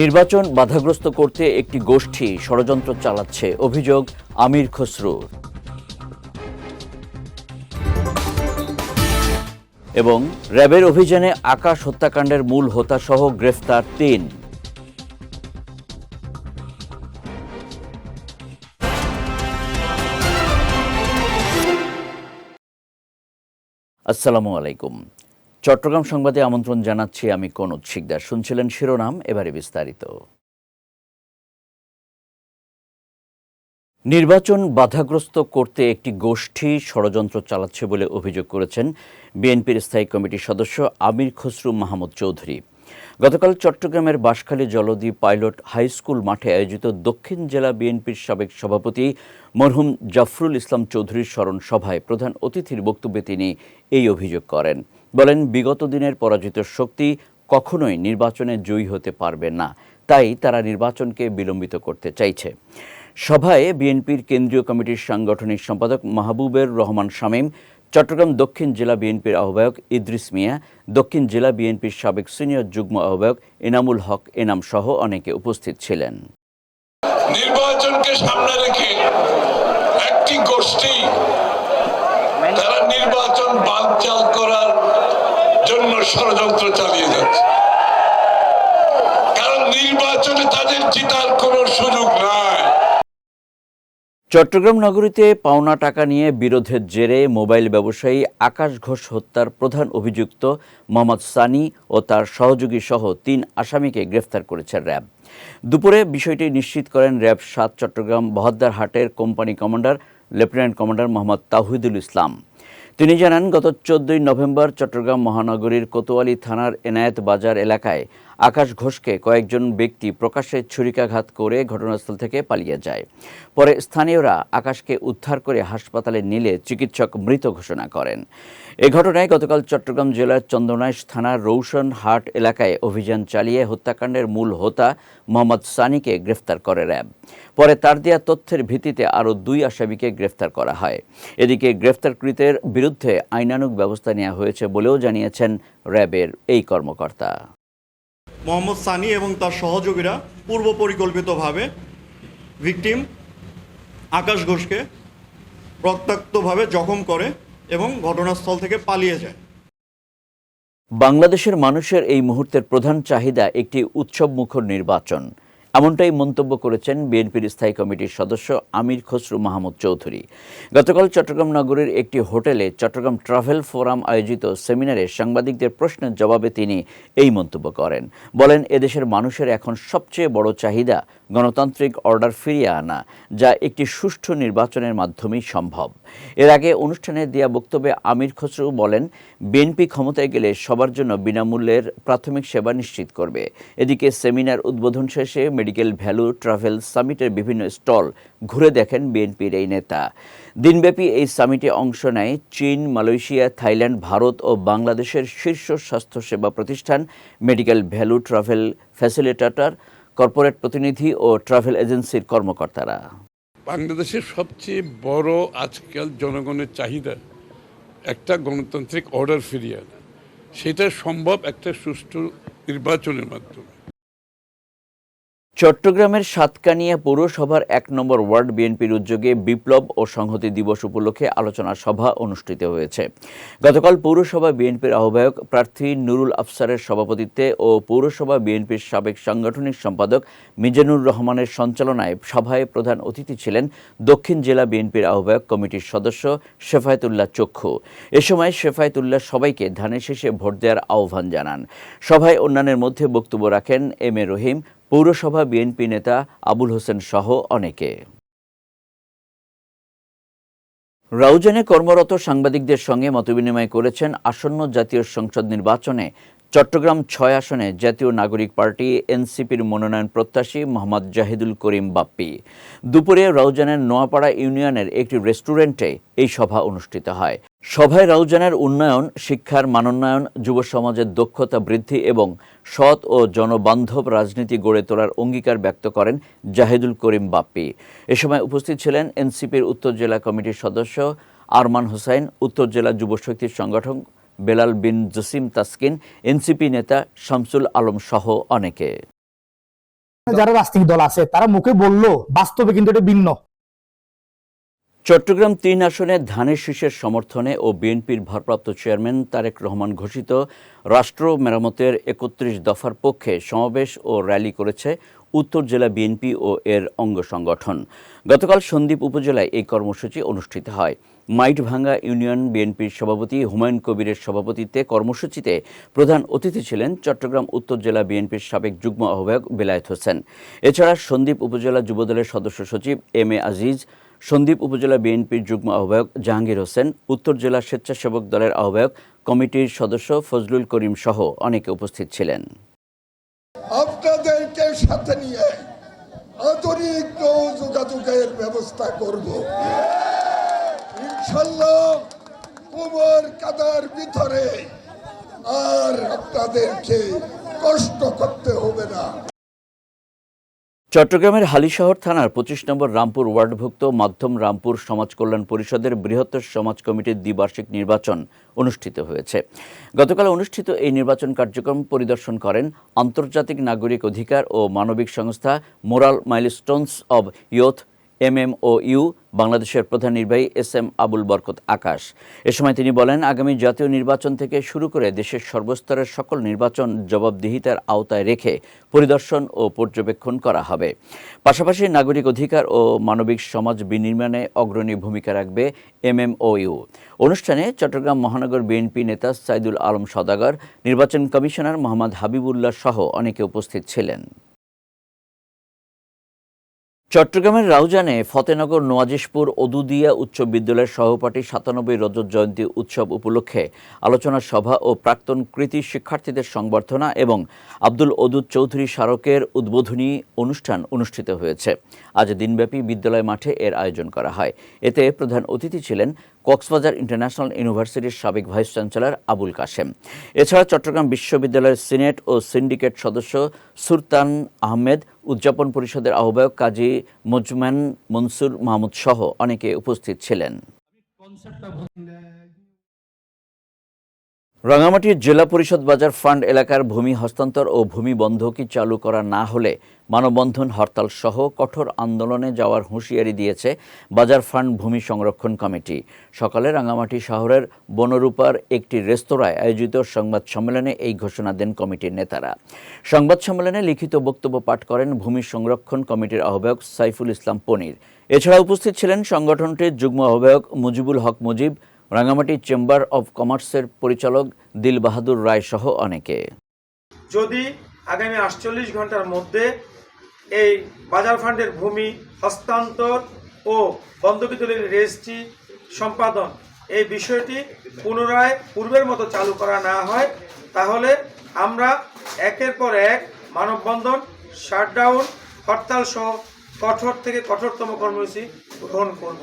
নির্বাচন বাধাগ্রস্ত করতে একটি গোষ্ঠী ষড়যন্ত্র চালাচ্ছে, অভিযোগ আমির খসরু। এবং র্যাবের অভিযানে আকাশ হত্যাকাণ্ডের মূল হোতাসহ গ্রেফতার তিন। আসসালামু আলাইকুম। চট্টগ্রাম সংবাদে আমন্ত্রণ জানাচ্ছি আমি কনুদ শিকদার। শুনছিলেন শিরোনাম, এবারে বিস্তারিত। নির্বাচন বাধাগ্রস্ত করতে একটি গোষ্ঠী ষড়যন্ত্র চালাচ্ছে বলে অভিযোগ করেছেন বিএনপির স্থায়ী কমিটির সদস্য আমির খসরু মাহমুদ চৌধুরী। গতকাল চট্টগ্রামের Banshkhali Jaldwip pilot high school মাঠে আয়োজিত দক্ষিণ জেলা বিএনপির সাবেক সভাপতি মরহুম জাফরুল ইসলাম চৌধুরীর স্মরণ সভায় প্রধান অতিথির বক্তব্যে তিনি এই অভিযোগ করেন। বলেন, বিগত দিনের পরাজিত শক্তি কখনোই নির্বাচনে জয়ী হতে পারবে না। তাই তারা নির্বাচনকে বিলম্বিত করতে চাইছে। সভায় বিএনপির কেন্দ্রীয় কমিটির সাংগঠনিক সম্পাদক মাহবুবের রহমান শামীম, চট্টগ্রাম দক্ষিণ জেলা বিএনপির আহ্বায়ক ইদ্রিস মিয়া, দক্ষিণ জেলা বিএনপির সাবেক সিনিয়র যুগ্ম আহ্বায়ক এনামুল হক এনাম সহ অনেকে উপস্থিত ছিলেন। নির্বাচনকে সামনে রেখে একটি গোষ্ঠী তারা নির্বাচন বানচাল করার জন্য ষড়যন্ত্র চালিয়ে যাচ্ছে। কারণ নির্বাচনে তাদের জিতার কোনো সুযোগ নাই। চট্টগ্রাম নগরীতে পাওনা টাকা নিয়ে বিরোধের জেরে মোবাইল ব্যবসায়ী আকাশ ঘোষ হত্যার প্রধান অভিযুক্ত মোহাম্মদ সানি ও তার সহযোগী সহ তিন আসামিকে গ্রেফতার করেছে র্যাব। দুপুরে বিষয়টি নিশ্চিত করেন র্যাব সাত চট্টগ্রাম বহদ্দার হাটের company commander, lieutenant commander Mohammad Tahidul Islam. তিনি জানান গত চোদ্দই নভেম্বর চট্টগ্রাম মহানগরীর কোতোয়ালি থানার এনায়েত বাজার এলাকায় আকাশ ঘোষকে কয়েকজন ব্যক্তি প্রকাশ্যে ছুরিকাঘাত করে ঘটনাস্থল থেকে পালিয়ে যায়। পরে স্থানীয়রা আকাশকে উদ্ধার করে হাসপাতালে নিলে চিকিৎসক মৃত ঘোষণা করেন। এ ঘটনায় গতকাল চট্টগ্রাম জেলার চন্দনাইশ থানার রৌশন হাট এলাকায় অভিযান চালিয়ে হত্যাকাণ্ডের মূল হোতা মোহাম্মদ সানিকে গ্রেফতার করে র্যাব। পরে তার দেওয়া তথ্যের ভিত্তিতে আরও দুই আসামিকে গ্রেফতার করা হয়। এদিকে গ্রেফতারকৃতের বিরুদ্ধে আইনানুগ ব্যবস্থা নেওয়া হয়েছে বলেও জানিয়েছেন র্যাবের এই কর্মকর্তা। মোহাম্মদ সানি এবং তার সহযোগীরা পূর্ব পরিকল্পিতভাবে ভিকটিম আকাশ ঘোষকে রক্তাক্তভাবে জখম করে এবং ঘটনাস্থল থেকে পালিয়ে যায়। বাংলাদেশের মানুষের এই মুহূর্তের প্রধান চাহিদা একটি উৎসবমুখর নির্বাচন। এমনটাই মন্তব্য করেছেন বিএনপির স্থায়ী কমিটির সদস্য আমির খসরু মাহমুদ চৌধুরী। গতকাল চট্টগ্রাম নগরের একটি হোটেলে চট্টগ্রাম ট্রাভেল ফোরাম আয়োজিত সেমিনারে সাংবাদিকদের প্রশ্নের জবাবে তিনি এই মন্তব্য করেন। বলেন, এদেশের মানুষের এখন সবচেয়ে বড় চাহিদা গণতান্ত্রিক অর্ডার ফিরিয়ে আনা, যা একটি সুষ্ঠু নির্বাচনের মাধ্যমেই সম্ভব। এর আগে অনুষ্ঠানে দেওয়া বক্তব্যে আমির খসরু বলেন, বিএনপি ক্ষমতায় গেলে সবার জন্য বিনামূল্যের প্রাথমিক সেবা নিশ্চিত করবে। এদিকে সেমিনার উদ্বোধন শেষে মেডিকেল ভ্যালু ট্রাভেল সামিটের বিভিন্ন স্টল ঘুরে দেখেন বিএনপির এই নেতা। দিনব্যাপী এই সামিটে অংশ নেয় চীন, মালয়েশিয়া, থাইল্যান্ড, ভারত ও বাংলাদেশের শীর্ষ স্বাস্থ্যসেবা প্রতিষ্ঠান, medical value travel facilitator corporate প্রতিনিধি ও ট্রাভেল এজেন্সির কর্মকর্তারা। বাংলাদেশের সবচেয়ে বড় আজকাল জনগণের চাহিদা একটা গণতান্ত্রিক অর্ডার ফিরিয়ে আনা। সেটা সম্ভব একটা সুষ্ঠু নির্বাচনের মাধ্যমে। চট্টগ্রামের সাতকানিয়া পৌরসভার এক নম্বর ওয়ার্ড বিএনপির উদ্যোগে বিপ্লব ও সংহতি দিবস উপলক্ষে আলোচনা সভা অনুষ্ঠিত হয়েছে। গতকাল পৌরসভা বিএনপির আহ্বায়ক প্রার্থী নুরুল আফসারের সভাপতিত্বে ও পৌরসভা বিএনপির সাবেক সাংগঠনিক সম্পাদক মিজানুর রহমানের সঞ্চালনায় সভায় প্রধান অতিথি ছিলেন দক্ষিণ জেলা বিএনপির আহ্বায়ক কমিটির সদস্য শেফায়তুল্লাহ চক্ষু। এ সময় শেফায়েতুল্লাহ সবাইকে ধানের শেষে ভোট দেওয়ার আহ্বান জানান। সভায় অন্যান্যের মধ্যে বক্তব্য রাখেন এম এ রহিম পৌরসভা বিএনপি নেতা আবুল হোসেন সহ অনেকে। রাউজানে কর্মরত সাংবাদিকদের সঙ্গে মতবিনিময় করেছেন আসন্ন জাতীয় সংসদ নির্বাচনে চট্টগ্রাম ছয় আসনে জাতীয় নাগরিক পার্টি এনসিপির মনোনয়ন প্রত্যাশী মোহাম্মদ জাহিদুল করিম বাপ্পি। দুপুরে রাউজানের নোয়াপাড়া ইউনিয়নের একটি রেস্টুরেন্টে এই সভা অনুষ্ঠিত হয়। সভায় রাউজানের উন্নয়ন, শিক্ষার মানোন্নয়ন, যুব সমাজের দক্ষতা বৃদ্ধি এবং সৎ ও জনবান্ধব রাজনীতি গড়ে তোলার অঙ্গীকার ব্যক্ত করেন জাহিদুল করিম বাপ্পি। এ সময় উপস্থিত ছিলেন এনসিপির উত্তর জেলা কমিটির সদস্য আরমান হোসাইন, উত্তর জেলা যুব শক্তির সংগঠক বেলাল বিন জসিম তাসকিন, এনসিপি নেতা শামসুল আলম সহ অনেকে। যারা রাজনৈতিক দল আছে, তারা মুখে বলল, বাস্তবে কিন্তু এটা ভিন্ন। চট্টগ্রাম তিন আসনে ধানের শীষের সমর্থনে ও বিএনপির ভারপ্রাপ্ত চেয়ারম্যান তারেক রহমান ঘোষিত রাষ্ট্র মেরামতের একত্রিশ দফার পক্ষে সমাবেশ ও র্যালি করেছে উত্তর জেলা বিএনপি ও এর অঙ্গ সংগঠন। গতকাল সন্দ্বীপ উপজেলায় এই কর্মসূচি অনুষ্ঠিত হয়। মাইটভাঙ্গা ইউনিয়ন বিএনপির সভাপতি হুমায়ুন কবিরের সভাপতিত্বে কর্মসূচিতে প্রধান অতিথি ছিলেন চট্টগ্রাম উত্তর জেলা বিএনপির সাবেক যুগ্ম আহ্বায়ক বেলায়েত হোসেন। এছাড়া সন্দ্বীপ উপজেলা যুবদলের সদস্য সচিব এম এ আজিজ সন্দ্বীপ উপজেলা বিএনপির যুগ্ম আহ্বায়ক জাহাঙ্গীর হোসেন, উত্তর জেলা স্বেচ্ছাসেবক দলের আহ্বায়ক কমিটির সদস্য ফজলুল করিম সহ অনেকে উপস্থিত ছিলেন। আপনাদেরকে সাথে নিয়ে আধুনিক যোগাযোগের ব্যবস্থা করব। ইনশাল্লাহ কুমোর কাদার ভিতরে আর আপনাদেরকে কষ্ট করতে হবে না। চট্টগ্রামের হালিশহর থানার পঁচিশ নম্বর রামপুর ওয়ার্ডভুক্ত মাধ্যম রামপুর সমাজ কল্যাণ পরিষদের বৃহত্তর সমাজ কমিটির দ্বিবার্ষিক নির্বাচন অনুষ্ঠিত হয়েছে। গতকাল অনুষ্ঠিত এই নির্বাচন কার্যক্রম পরিদর্শন করেন আন্তর্জাতিক নাগরিক অধিকার ও মানবিক সংস্থা moral milestones of youth MMOU, বাংলাদেশের প্রধান নির্বাহী এস এম আবুল বরকত আকাশ। এ সময় তিনি বলেন, আগামী জাতীয় নির্বাচন থেকে শুরু করে দেশের সর্বস্তরের সকল নির্বাচন জবাবদিহিতার আওতায় রেখে পরিদর্শন ও পর্যবেক্ষণ করা হবে। পাশাপাশি নাগরিক অধিকার ও মানবিক সমাজ বিনির্মাণে অগ্রণী ভূমিকা রাখবে এমএমওইউ। অনুষ্ঠানে চট্টগ্রাম মহানগর বিএনপি নেতা সাইদুল আলম সদাগর, নির্বাচন কমিশনার মোহাম্মদ হাবিবুল্লাহ সহ অনেকে উপস্থিত ছিলেন। চট্টগ্রামের রাউজানে ফতেনগর নোয়াজিশপুর অদুদিয়া উচ্চ বিদ্যালয়ের সহপাঠী সাতানব্বই রজত জয়ন্তী উৎসব উপলক্ষে আলোচনা সভা ও প্রাক্তন কৃতি শিক্ষার্থীদের সংবর্ধনা এবং আব্দুল অদুদ চৌধুরী স্মারকের উদ্বোধনী অনুষ্ঠান অনুষ্ঠিত হয়েছে। আজ দিনব্যাপী বিদ্যালয় মাঠে এর আয়োজন করা হয়। এতে প্রধান অতিথি ছিলেন কক্সবাজার ইন্টারন্যাশনাল ইউনিভার্সিটির সাবেক ভাইস চ্যান্সেলর আবুল কাশেম। এছাড়া চট্টগ্রাম বিশ্ববিদ্যালয়ের সিনেট ও সিন্ডিকেট সদস্য সুলতান আহমেদ উদযাপন পরিষদের আহ্বায়ক কাজী মজমান মনসুর মাহমুদ সহ অনেকে উপস্থিত ছিলেন। রাঙামাটির জেলা পরিষদ বাজার ফান্ড এলাকার ভূমি হস্তান্তর ও ভূমি বন্ধকি চালু করা না হলে মানববন্ধন হরতাল সহ কঠোর আন্দোলনে যাওয়ার হুঁশিয়ারি দিয়েছে বাজার ফান্ড ভূমি সংরক্ষণ কমিটি। সকালে রাঙামাটি শহরের বনরূপার একটি রেস্তোরাঁয় আয়োজিত সংবাদ সম্মেলনে এই ঘোষণা দেন কমিটির নেতারা। সংবাদ সম্মেলনে লিখিত বক্তব্য পাঠ করেন ভূমি সংরক্ষণ কমিটির আহ্বায়ক সাইফুল ইসলাম পনির। এছাড়া উপস্থিত ছিলেন সংগঠনটির যুগ্ম আহ্বায়ক মুজিবুল হক মুজিব রাঙামাটি চেম্বার অব কমার্সের পরিচালক দিল বাহাদুর রায় সহ অনেকে। যদি আগামী আটচল্লিশ ঘণ্টার মধ্যে এই বাজার ফান্ডের ভূমি, হস্তান্তর ও বন্ধকি দলিল রেজিস্ট্রি সম্পাদন এই বিষয়টি পুনরায় পূর্বের মতো চালু করা না হয়, তাহলে আমরা একের পর এক মানববন্ধন, শাটডাউন, হরতাল সহ কঠোর থেকে কঠোরতম কর্মসূচি গ্রহণ করব।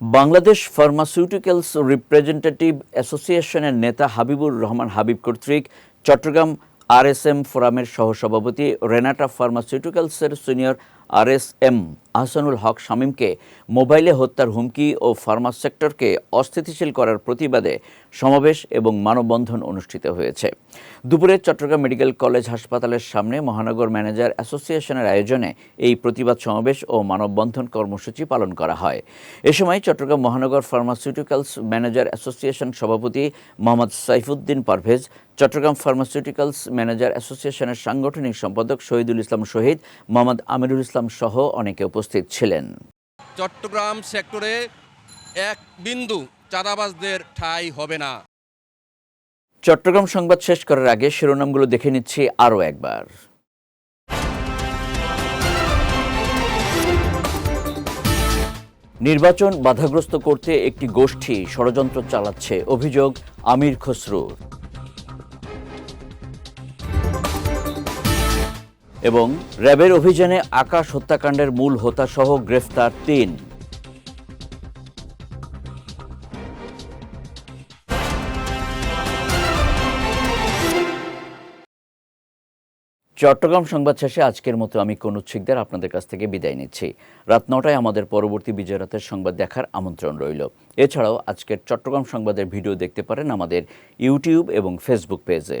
বাংলাদেশ ফার্মাসিউটিক্যালস রিপ্রেজেন্টেটিভ অ্যাসোসিয়েশনের নেতা হাবিবুর রহমান হাবিব কর্তৃক চট্টগ্রাম আরএসএম ফোরামের সহসভাপতি রেনাটা ফার্মাসিউটিক্যালসের সিনিয়র আরএসএম আহসানুল হক শামীমকে মোবাইলে হত্যার হুমকি ও ফার্মা সেক্টরকে অস্থিতিশীল করার প্রতিবাদে সমাবেশ এবং মানববন্ধন অনুষ্ঠিত হয়েছে। দুপুরে চট্টগ্রাম মেডিকেল কলেজ হাসপাতালের সামনে মহানগর ম্যানেজার অ্যাসোসিয়েশনের আয়োজনে এই প্রতিবাদ সমাবেশ ও মানববন্ধন কর্মসূচি পালন করা হয়। এ সময় চট্টগ্রাম মহানগর ফার্মাসিউটিক্যালস ম্যানেজার অ্যাসোসিয়েশন সভাপতি মোহাম্মদ সাইফুদ্দিন পারভেজ, চট্টগ্রাম ফার্মাসিউটিক্যালস ম্যানেজার অ্যাসোসিয়েশনের সাংগঠনিক সম্পাদক শহীদুল ইসলাম শহীদ, মোহাম্মদ আমিরুল ইসলাম সহ অনেকে উপস্থিত ছিলেন। চট্টগ্রাম সেক্টরে এক বিন্দু চাঁদাবাজদের ঠাঁই হবে না। চট্টগ্রাম সংবাদ শেষ করার আগে শিরোনামগুলো দেখে নিচ্ছি আরও একবার। নির্বাচন বাধাগ্রস্ত করতে একটি গোষ্ঠী ষড়যন্ত্র চালাচ্ছে অভিযোগ আমির খসরুর। এবং র্যাবের অভিযানে আকাশ হত্যাকাণ্ডের মূল হোতাসহ গ্রেফতার তিন। চট্টগ্রাম সংবাদ শেষে আজকের মতো আমি কনুজ শিকদার আপনাদের কাছ থেকে বিদায় নিচ্ছি। রাত নটায় আমাদের পরবর্তী বিজয় রাতের সংবাদ দেখার আমন্ত্রণ রইল। এছাড়াও আজকের চট্টগ্রাম সংবাদের ভিডিও দেখতে পারেন আমাদের ইউটিউব এবং ফেসবুক পেজে।